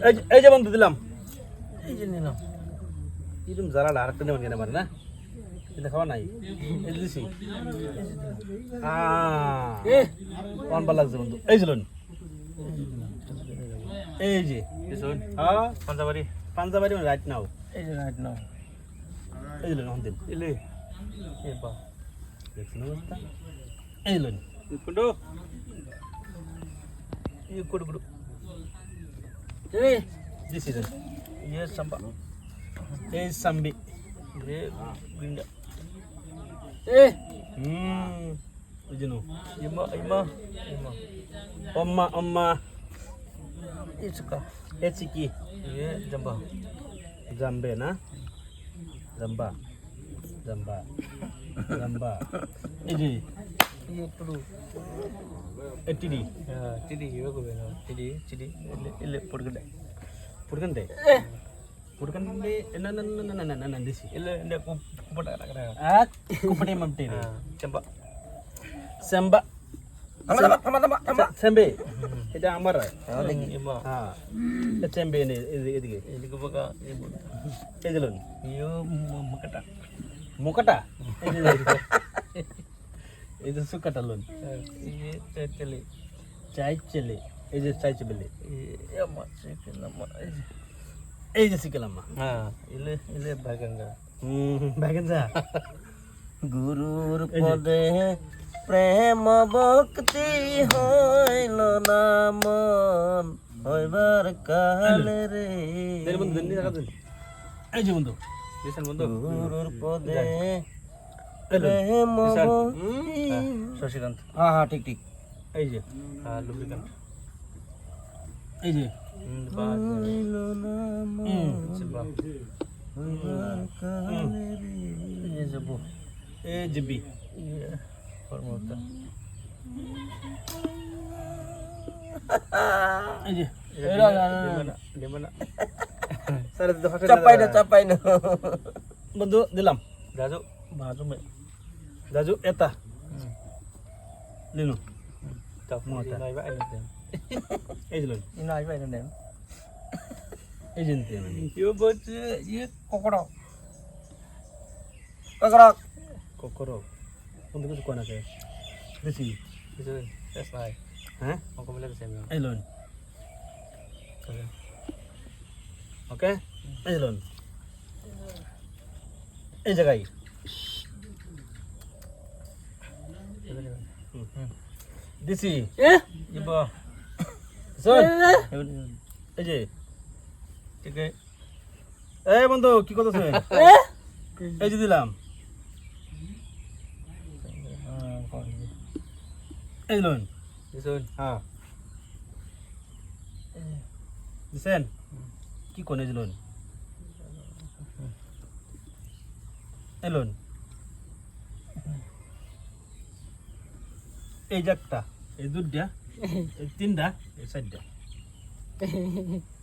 এই যে- বন্ধু দিলাম এই যে নিলাম এরকম যারা আরেকটা নেবেন কেন পারে না এটা খাওয়া নাই এই দিছি এ কোন ভালো লাগছে বন্ধু এই যে এই যে দিছুন হ্যাঁ পাঞ্জাবারি পাঞ্জাবারি রাইট নাও এই যে রাইট নাও এই যে লোন হন দিন ইলে এ বা দেখছেন অবস্থা এই লোন কুডু ই কুডু Ini, this is it. Here is sambi. Here grinda. Eh. Hmm. Hmm. Ujunu. Ima ima ima. Amma amma. Itsuka. Etsiki. Eh, Here jambah Zambe na. Zamba. Zamba. Zamba. Ini. ఎట్టిడి ఎట్టిడి యోగ ఎట్టిడి ఎట్టిడి ఇల్లు పొడుకుంటే పొడుకుంటే పొడుకంటే నన్ను అందేసి ఇల్లు എന്റെ ചെമ്പേ ഇത് മുക്കട്ട മുക്കട്ട এই যে সুকাটা লোন। হ্যাঁ। এই যে চাইতেলে চাই চেলে এই যে চাই চেলে এই যে। হ্যাঁ। গুরুর পদে প্রেম ভক্তি হইল না মন। হইবার কাল রে। এই যে বন্ধু গুরুর পদে শশীকান্ত হ্যাঁ হ্যাঁ ঠিক ঠিক এই যে হ্যাঁ লুব্রিকান্ত এই যে হইল না হুম। মন হইবার কালে রে এই যে বউ এই যে বি ইয়ে ফরমতা এই যে Dimana? Dimana? সাড়ে দিতে ফাঁসে Capai na, capai na. বন্ধু দিলাম Dazu, bazu me. রাজু এটা লিনু ta. ta. Inai vậy nè. এই যে লোন Inai vậy nè. এই নিতে আমি Yo bớt ye kokoro. Kokoro. ককরো বন্ধু কিছু কোন আছে দিছি Itu, that's right. হ্যাঁ Mau kembali ke sini. এই লোন ওকে এই লোন এই জায়গায় দিছি ibu. শোন এই যে Tiga. এই বন্ধু কি করতেছে Eh. এই যে দিলাম. এই লোন. হ্যাঁ দিছেন কি কোন যে এই লোন এই যে একটা এই দুটা এই তিনটা এই চারটা।